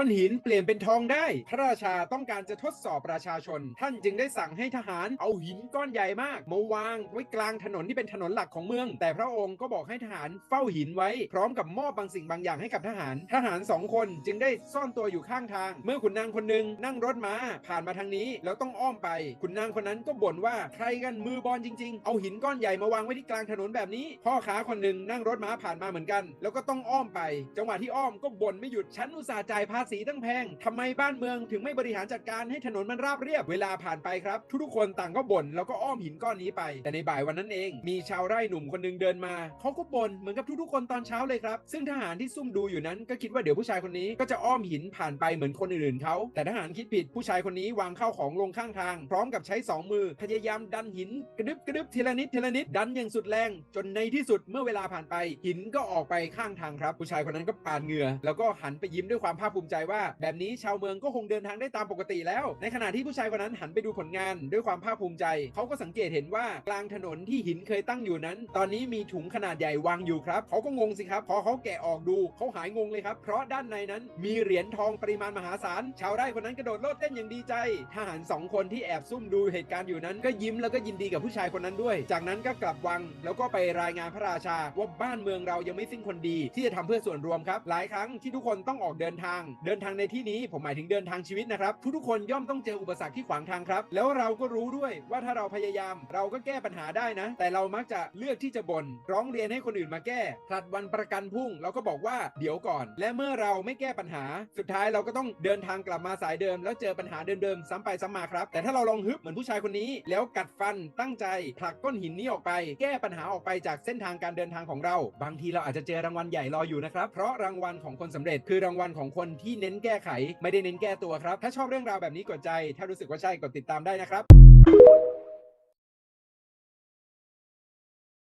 ก้อนหินเปลี่ยนเป็นทองได้ พระราชาต้องการจะทดสอบประชาชน ท่านจึงได้สั่งให้ทหารเอาหินก้อนใหญ่มากมาวางไว้กลางถนนที่เป็นถนนหลักของเมือง แต่พระองค์ก็บอกให้ทหารเฝ้าหินไว้ พร้อมกับมอบบางสิ่งบางอย่างให้กับทหาร ทหารสองคนจึงได้ซ่อนตัวอยู่ข้างทาง เมื่อขุนนางคนหนึ่งนั่งรถม้าผ่านมาทางนี้ แล้วต้องอ้อมไปขุนนางคนนั้นก็บ่นว่าใครกันมือบอลจริง ๆ เอาหินก้อนใหญ่มาวางไว้ที่กลางถนนแบบนี้ พ่อค้าคนหนึ่งนั่งรถม้าผ่านมาเหมือนกัน แล้วก็ต้องอ้อมไป จังหวะที่อ้อมก็บ่นไม่หยุดฉันอุตส่าห์จ่ายภาษีตั้งแพงทำไมบ้านเมืองถึงไม่บริหารจัดการให้ถนนมันราบเรียบเวลาผ่านไปครับ ทุกๆคนต่างก็บ่นแล้วก็อ้อมหินก้อนนี้ไป แต่ในบ่ายวันนั้นเอง มีชาวไร่หนุ่มคนหนึงเดินมาเขาก็บ่นเหมือนกับทุกๆคนตอนเช้าเลยครับซึ่งทหารที่ซุ่มดูอยู่นั้นก็คิดว่าเดี๋ยวผู้ชายคนนี้ก็จะอ้อมหินผ่านไปเหมือนคนอื่นๆเขาแต่ทหารคิดผิดผู้ชายคนนี้วางข้าวของลงข้างทาง พร้อมกับใช้สองมือพยายามดันหินกระดึบกระดึบทีละนิดทีละนิดดันอย่างสุดแรง จนในที่สุดเมื่อเวลาผ่านไป หินก็ออกไปข้างทางครับ ผู้ชายคนนั้นก็ปาดเหงื่อแล้วก็หันไปยิ้มด้วยความภาคภูมิใจว่า แบบนี้ชาวเมืองก็คงเดินทางได้ตามปกติแล้ว ในขณะที่ผู้ชายคนนั้นหันไปดูผลงานด้วยความภาคภูมิใจ เขาก็สังเกตเห็นว่ากลางถนนที่หินเคยตั้งอยู่นั้น ตอนนี้มีถุงขนาดใหญ่วางอยู่ครับเขาก็งงสิครับ พอเขาแกะออกดูเขาหายงงเลยครับ เพราะด้านในนั้นมีเหรียญทองปริมาณมหาศาล ชาวไร่คนนั้นกระโดดโลดเต้นอย่างดีใจ ทหารสองคนที่แอบซุ่มดูเหตุการณ์อยู่นั้น ก็ยิ้มแล้วก็ยินดีกับผู้ชายคนนั้นด้วย จากนั้นก็กลับวัง แล้วก็ไปรายงานพระราชาว่าบ้านเมืองเรายังไม่สิ้นคนดีที่จะทำเพื่อส่วนรวมครับ หลายครั้งที่ทุกคนต้องออกเดินทางเดินทางในที่นี้ผมหมายถึงเดินทางชีวิตนะครับ ทุกๆคนย่อมต้องเจออุปสรรคที่ขวางทางครับ แล้วเราก็รู้ด้วยว่าถ้าเราพยายาม เราก็แก้ปัญหาได้นะ แต่เรามักจะเลือกที่จะบ่นร้องเรียนให้คนอื่นมาแก้ผลัดวันประกันพุ่งเราก็บอกว่าเดี๋ยวก่อน และเมื่อเราไม่แก้ปัญหา สุดท้ายเราก็ต้องเดินทางกลับมาสายเดิม แล้วเจอปัญหาเดิมๆซ้ำไปซ้ำมาครับ แต่ถ้าเราลองฮึบเหมือนผู้ชายคนนี้ แล้วกัดฟันตั้งใจผลักก้อนหินนี้ออกไป แก้ปัญหาออกไปจากเส้นทางการเดินทางของเรา บางทีเราอาจจะเจอรางวัลใหญ่รออยู่นะครับเพราะรางวัลของคนสำเร็จคือรางวัลของคนที่เน้นแก้ไข ไม่ได้เน้นแก้ตัวครับ ถ้าชอบเรื่องราวแบบนี้กดใจ ถ้ารู้สึกว่าใช่กดติดตามได้นะครับ